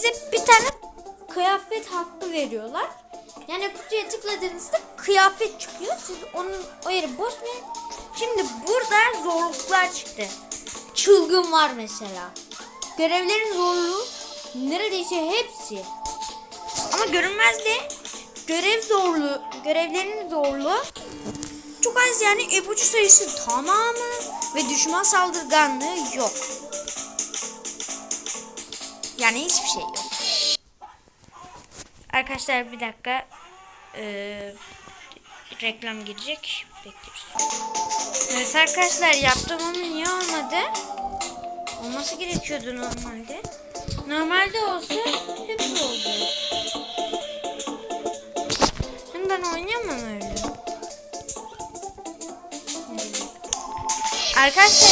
size bir tane kıyafet hakkı veriyorlar. Yani kutuya tıkladığınızda kıyafet çıkıyor. Siz onun o yeri boş verin. Şimdi burada zorluklar çıktı. Çılgın var mesela. Görevlerin zorluğu neredeyse hepsi. Ama görünmezde görev zorluğu, görevlerin zorluğu çok az yani ipucu sayısı tamamı ve düşman saldırganlığı yok. Yani hiçbir şey yok. Arkadaşlar bir dakika. Ee, reklam girecek. Bekliyoruz. Evet arkadaşlar yaptım ama niye olmadı? Olması gerekiyordu normalde. Normalde olsa hep oldu. Hem ben oynayamam öyle. Arkadaşlar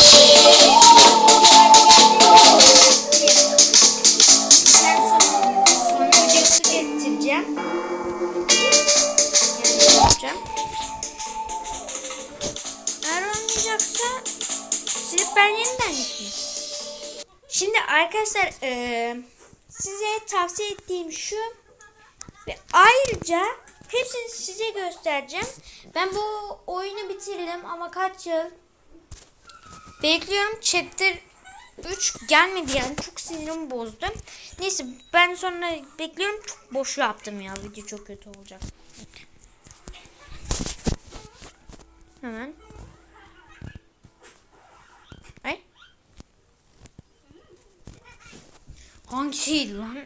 Yani yapacağım. Eğer olmayacaksa silip ben yeniden yükleyeyim. Şimdi arkadaşlar eee, size tavsiye ettiğim şu ve ayrıca hepsini size göstereceğim. Ben bu oyunu bitirdim ama kaç yıl Bekliyorum chapter 3 gelmedi yani çok sinirimi bozdu. Neyse ben sonra bekliyorum çok boş yaptım ya video çok kötü olacak. Hemen. Ay. Hangisiydi lan?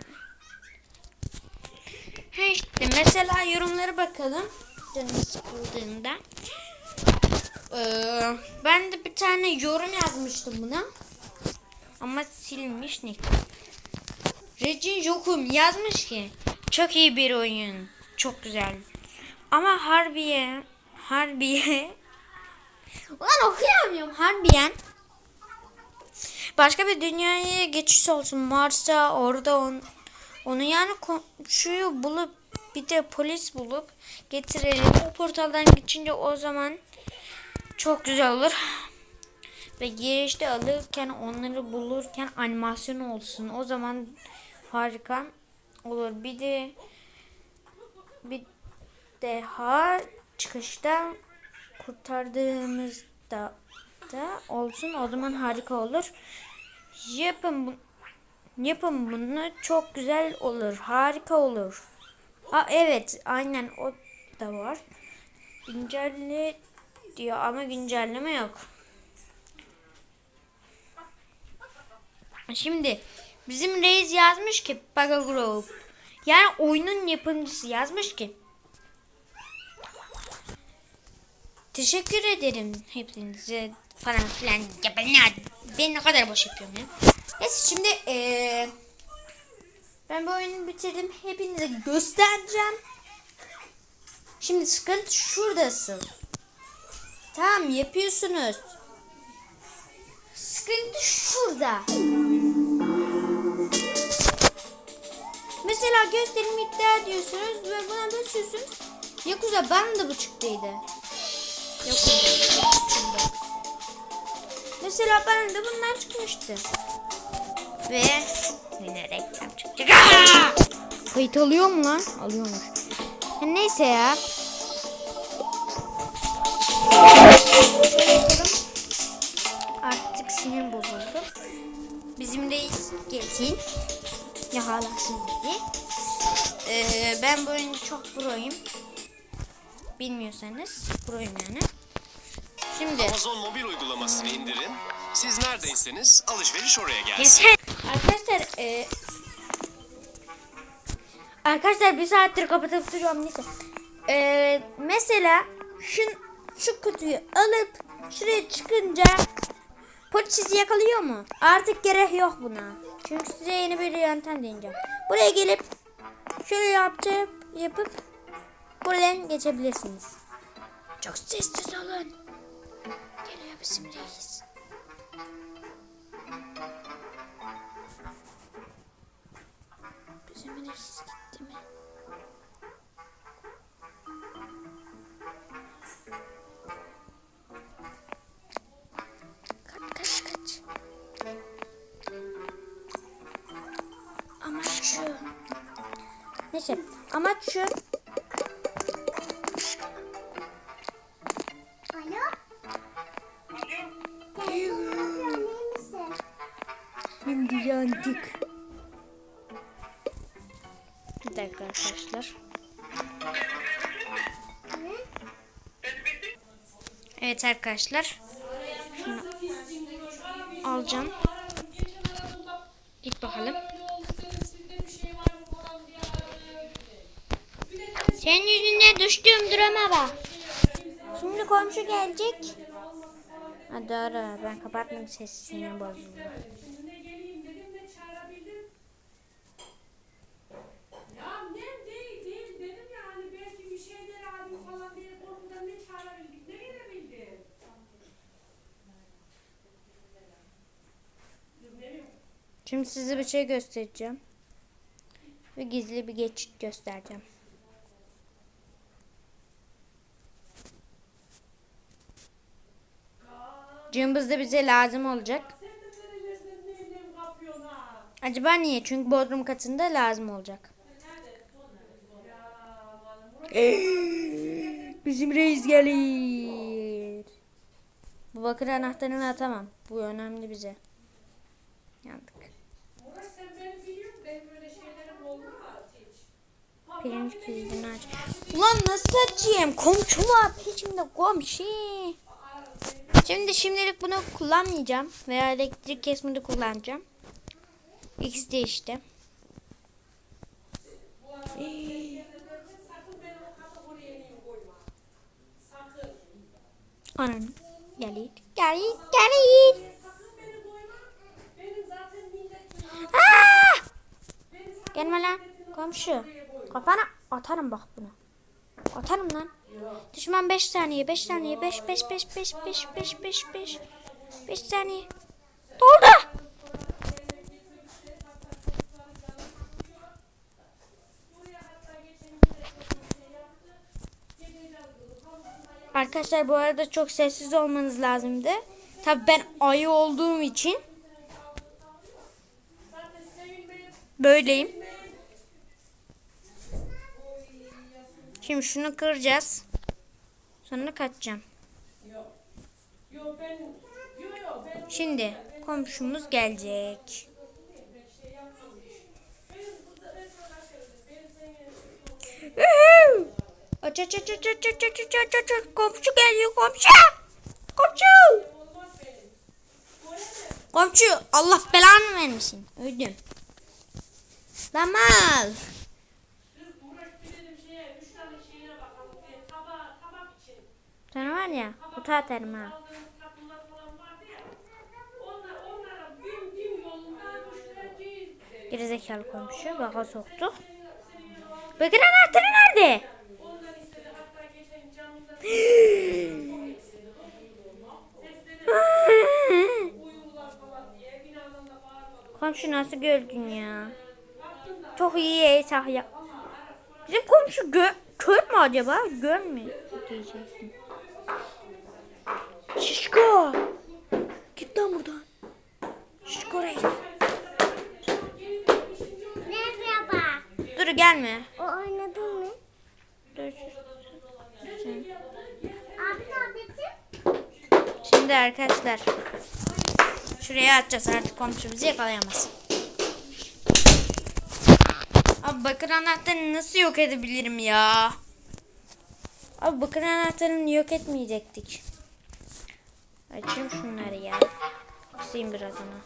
He işte mesela yorumlara bakalım. Canım sıkıldığında. Ee, ben de bir tane yorum yazmıştım buna. Ama silmiş ne? Regin Jokum yazmış ki çok iyi bir oyun. Çok güzel. Ama Harbiye Harbiye Ulan okuyamıyorum Harbiyen Başka bir dünyaya geçiş olsun Mars'a orada on, onu yani komşuyu bulup bir de polis bulup getirelim. O portaldan geçince o zaman çok güzel olur. Ve girişte alırken onları bulurken animasyon olsun. O zaman harika olur. Bir de bir daha çıkışta kurtardığımızda da olsun. O zaman harika olur. Yapın bu, yapın bunu çok güzel olur. Harika olur. Aa, evet aynen o da var. Güncelle diyor ama güncelleme yok. Şimdi bizim reis yazmış ki Paga Group. Yani oyunun yapımcısı yazmış ki Teşekkür ederim hepinize falan filan. Ya ben ne, ben ne kadar boş yapıyorum ya. Neyse şimdi ee, ben bu oyunu bitirdim. Hepinize göstereceğim. Şimdi sıkıntı şuradasın. Tamam yapıyorsunuz. Sıkıntı şurada. Mesela gösterim iddia ediyorsunuz ve buna basıyorsunuz. Yakuza bana da bu çıktıydı. Mesela bana da bundan çıkmıştı. Ve yine reklam çıkacak. Aa! Kayıt alıyor mu lan? Alıyormuş. Ya neyse ya. Artık sinir bozuldu. Bizim reis gelsin. Yakalasın bizi. Ee, ben bu oyunu çok proyum. Bilmiyorsanız proyum yani. Şimdi Amazon mobil uygulamasını indirin. Siz neredeyseniz alışveriş oraya gelsin. Yeter. Arkadaşlar e, Arkadaşlar bir saattir kapatıp duruyorum neyse. E, mesela şu, şu kutuyu alıp şuraya çıkınca polis sizi yakalıyor mu? Artık gerek yok buna. Çünkü size yeni bir yöntem deneyeceğim. Buraya gelip şöyle yapıp yapıp buradan geçebilirsiniz. Çok sessiz olun. Geliyor bizim reis. Bizim reis gitti mi? Kaç kaç kaç. Amaç şu. Neyse amaç şu. Şimdi yandık. Bir dakika arkadaşlar. Evet arkadaşlar. Şunu alacağım. Git bakalım. Senin yüzünden düştüğüm durama bak. Şimdi komşu gelecek. Hadi ara ben kapatmayayım sesini bozuldu. Şimdi geleyim dedim de çağırabildim. Ya ne değil değil dedim ya hani belki bir şeyler aldım falan diye korkudan ne çağırabildik ne gelebildim. Şimdi size bir şey göstereceğim. Ve gizli bir geçit göstereceğim. Cımbız da bize lazım olacak. Acaba niye? Çünkü bodrum katında lazım olacak. Bizim reis gelir. Bu bakır anahtarını atamam. Bu önemli bize. Yandık. Pirinç kilidini aç. Ulan nasıl açayım? Komşu var peşimde komşu. Şimdi şimdilik bunu kullanmayacağım. Veya elektrik kesmini kullanacağım. İkisi de işte. Ananı. Gelin. Gelin. Gelin. Gelme lan. Komşu. Kafana atarım bak bunu. Atarım lan. Düşman 5 saniye. 5 saniye. 5 5 5 5 5 5 5 5 5 saniye. Doldu. Arkadaşlar bu arada çok sessiz olmanız lazımdı. Tabii ben ayı olduğum için böyleyim. Şimdi şunu kıracağız. Sonra kaçacağım. Ben ben Şimdi komşumuz gelecek. Aç aç aç aç aç aç aç aç aç aç. Komşu geliyor komşu. Komşu. Komşu Allah belanı vermesin. Öldüm. Mal. Sen var ya kutu atarım ha. Gerizekalı komşu baka soktu. Bakın anahtarı nerede? komşu nasıl gördün ya? Çok iyi esah ya. Bizim komşu gö kör mü acaba? Görmüyor diyeceksin. Şişko. Git lan buradan. Şişko reis. Merhaba. Dur gelme. O oynadın mı? Dur. Abi tabletin? Şimdi arkadaşlar. Şuraya atacağız artık komşu bizi yakalayamaz. Abi bakır anahtarını nasıl yok edebilirim ya? Abi bakır anahtarını yok etmeyecektik. Açayım şunları ya. Kısayım biraz ona.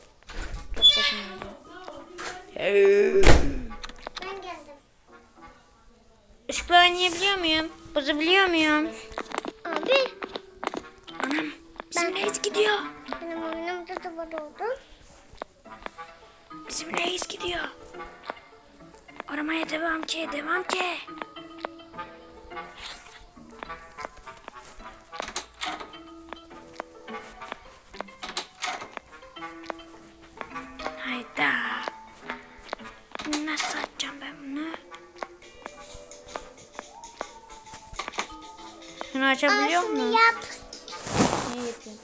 Çok başım ağrıyor. Ben geldim. Işıkla oynayabiliyor muyum? Bozabiliyor muyum? Abi Anam bizim reis gidiyor. benim oyunumda da var oldu. Bizim reis gidiyor. Aramaya devam ki, devam ki. Şunu açabiliyor Aa, musun? yap. Ne yapayım?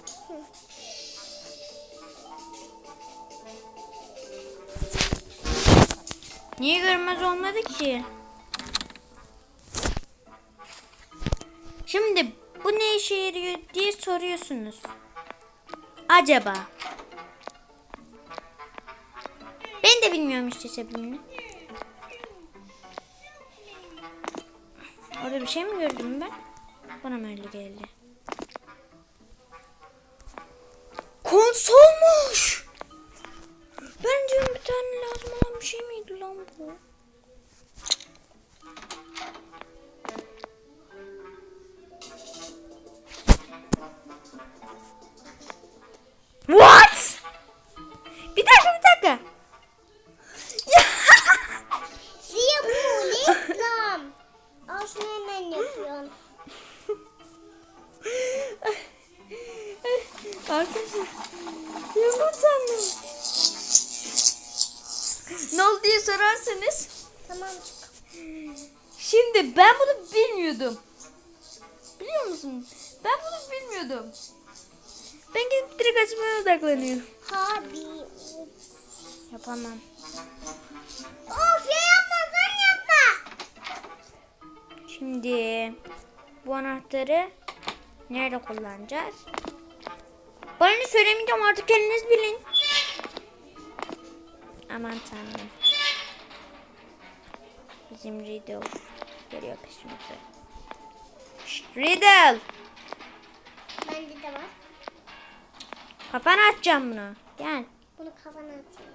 Niye görmez olmadı ki? Şimdi bu ne işe yarıyor diye soruyorsunuz. Acaba? Ben de bilmiyorum işte sebebini. Orada bir şey mi gördüm ben? Bana mı öyle geldi? Konsolmuş. Ben diyorum bir tane lazım olan bir şey miydi lan bu? What? Bilmiyordum. Biliyor musun? Ben bunu bilmiyordum. Ben gidip direkt açmaya odaklanıyorum. Abi. Yapamam. Of ya yapma sen yapma. Şimdi bu anahtarı nerede kullanacağız? Bana ne söylemeyeceğim artık kendiniz bilin. Aman tanrım. Bizim Riddle geliyor peşimize. Riddle! Bende de var. Kafana atacağım bunu. Gel. Bunu kafana atayım.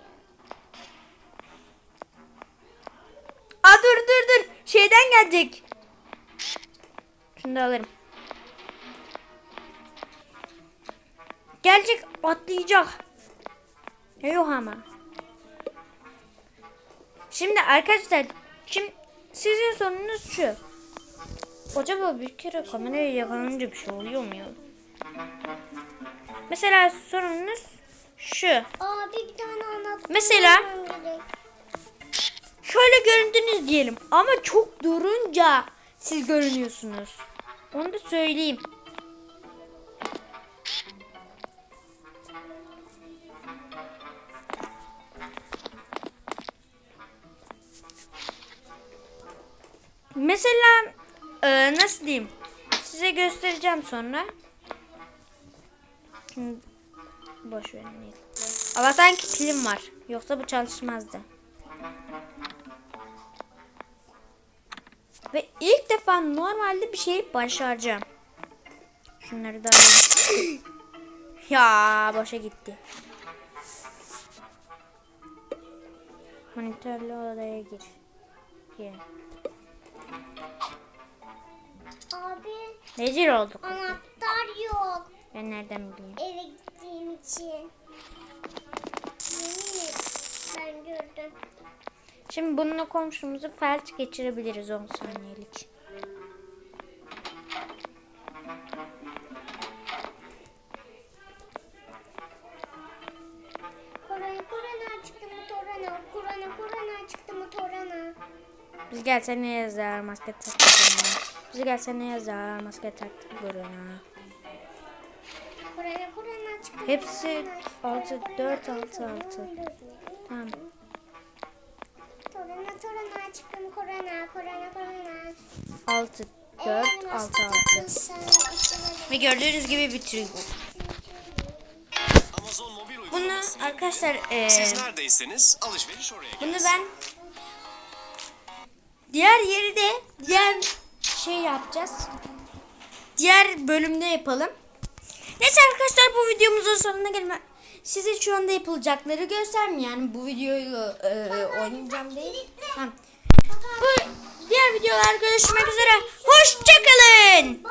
Aa dur dur dur. Şeyden gelecek. Şunu da alırım. Gelecek atlayacak. Yok ama. Şimdi arkadaşlar şimdi sizin sorunuz şu. Acaba bir kere kameraya yakalanınca bir şey oluyor mu ya? Mesela sorunuz şu. Abi bir tane anlat. Mesela? Şöyle göründünüz diyelim ama çok durunca siz görünüyorsunuz. Onu da söyleyeyim. Mesela e, nasıl diyeyim? Size göstereceğim sonra. Boş verin. Allah'tan ki pilim var. Yoksa bu çalışmazdı. Ve ilk defa normalde bir şey başaracağım. Şunları da ya boşa gitti. Monitörlü odaya gir. Gir. Abi Rezil olduk. anahtar yok. Ben nereden bileyim? Eve gittiğim için. Ben gördüm. Şimdi bununla komşumuzu felç geçirebiliriz 10 saniyelik. Biz gelse ne yazar maske taktık Biz gelse ne yazar maske taktık. Korona korona mı Hepsi torana? 6 4 6 6. Tamam. Torana torana çıktı mı korona? Korona korona. 6 4 6 6. Ve gördüğünüz gibi bir trio. Amazon mobil Bunu uygulaması. arkadaşlar eee Siz neredeyseniz alışveriş oraya bunu gelsin. ben diğer yeri de diğer şey yapacağız. Diğer bölümde yapalım. Neyse arkadaşlar bu videomuzun sonuna gelme. Size şu anda yapılacakları göstermeyeyim. Yani bu videoyu eee, oynayacağım değil. Tamam. Bu diğer videolar görüşmek üzere. Hoşçakalın.